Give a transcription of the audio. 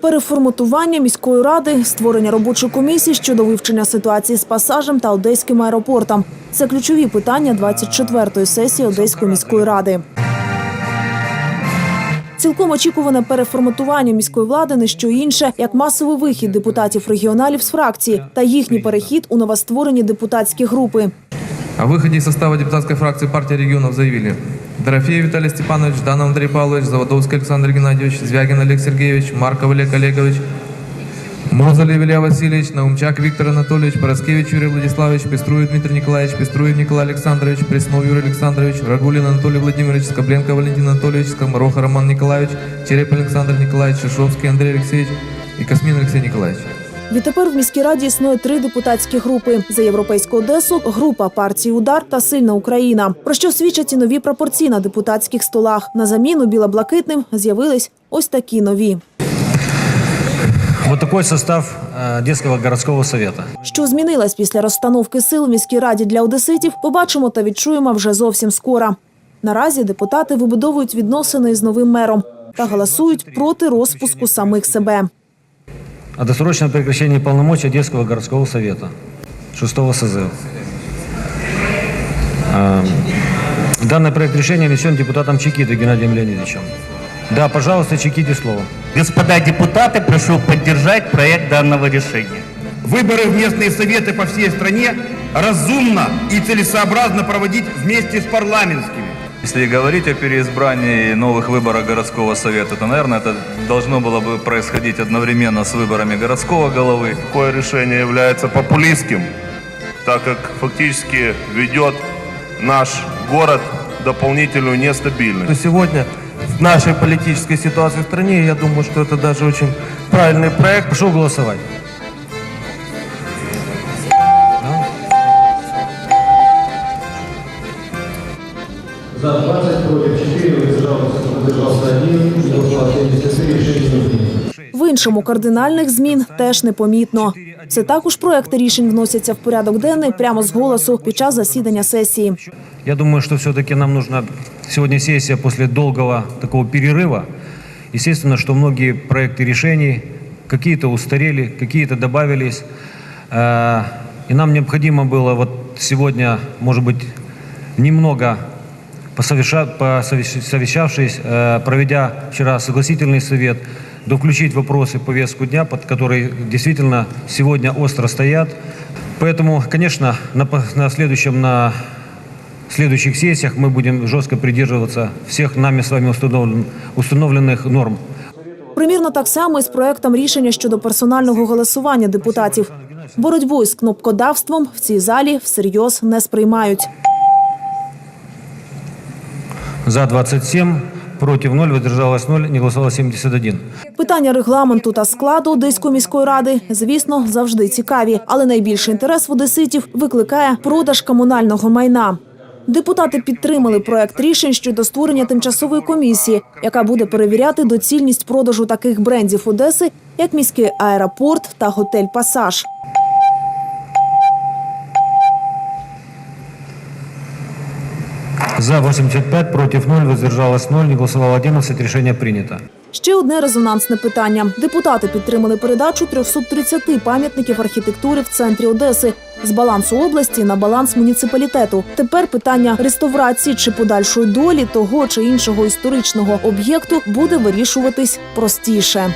Переформатування міської ради, створення робочої комісії щодо вивчення ситуації з пасажем та одеським аеропортом це ключові питання 24-ї сесії Одеської міської ради. Цілком очікуване переформатування міської влади не що інше, як масовий вихід депутатів регіоналів з фракції та їхній перехід у новостворені депутатські групи. О выходе из состава депутатской фракции партии регионов заявили Дорофеев Виталий Степанович, Дан Андрей Павлович, Заводовский Александр Геннадьевич, Звягин Олег Сергеевич, Марков Олег Олегович, Мозалев Илья Васильевич, Наумчак Виктор Анатольевич, Пороскевич Юрий Владиславович, Пеструев Дмитрий Николаевич, Пеструев Николай Александрович, Преснов Юрий Александрович, Рагулин Анатолий Владимирович, Скобленко Валентин Анатольевич, Скомороха Роман Николаевич, Череп Александр Николаевич, Шишовский Андрей Алексеевич и Космин Алексей Николаевич. Відтепер в міській раді існує три депутатські групи: за європейську Одесу, група партії Удар та Сильна Україна. Про що свідчать і нові пропорції на депутатських столах. На заміну біло-блакитним з'явились ось такі нові. Вот такой состав э, Одесского городского совета. Що змінилось після розстановки сил в міській раді для одеситів, побачимо та відчуємо вже зовсім скоро. Наразі депутати вибудовують відносини з новим мером та голосують проти розпуску самих себе. О досрочном прекращении полномочий Одесского городского совета. 6 созыва. Эм, Данный проект решения внесен депутатом Чекитой Геннадием Леонидовичем. Да, пожалуйста, Чеките слово. Господа депутаты, прошу поддержать проект данного решения. Выборы в местные советы по всей стране разумно и целесообразно проводить вместе с парламентскими. Если говорить о переизбрании новых выборов городского совета, то, наверное, это должно было бы происходить одновременно с выборами городского головы. Такое решение является популистским, так как фактически ведет наш город в дополнительную нестабильность. Но сегодня в нашей политической ситуации в стране, я думаю, что это даже очень правильный проект. Прошу голосовать. За 20 против 4 воздержался, воздержался 1, голосовало 73, решение не принято. В іншому кардинальних змін теж непомітно. Це також проекти рішень вносяться в порядок денний прямо з голосу під час засідання сесії. Я думаю, что все-таки нам нужна сегодня сессия после долгого такого перерыва. Естественно, что многие проекты решений, какие-то устарели, какие-то добавились. Э, И нам необходимо было вот сегодня, может быть, немного посовеща- посовещ- совещавшись, э, проведя вчера согласительный совет, доключить вопросы в повестку дня, под которые действительно сегодня остро стоят. Поэтому, конечно, на, по- на следующем, на следующих сессиях мы будем жестко придерживаться всех нами с вами установлен- установленных норм. Примірно так само і з проектом рішення щодо персонального голосування депутатів. Боротьбу із кнопкодавством в цій залі всерйоз не сприймають. За 27, против 0, воздержалось 0, не голосовало 71. Питання регламенту та складу Одеської міської ради, звісно, завжди цікаві, але найбільший інтерес в одеситів викликає продаж комунального майна. Депутати підтримали проект рішень щодо створення тимчасової комісії, яка буде перевіряти доцільність продажу таких брендів Одеси, як міський аеропорт та готель Пасаж. За 85, против 0, воздержалось 0, не голосовало 11, решение принято. Ще одне резонансне питання. Депутати підтримали передачу 330 пам'ятників архітектури в центрі Одеси з балансу області на баланс муніципалітету. Тепер питання реставрації чи подальшої долі того чи іншого історичного об'єкту буде вирішуватись простіше.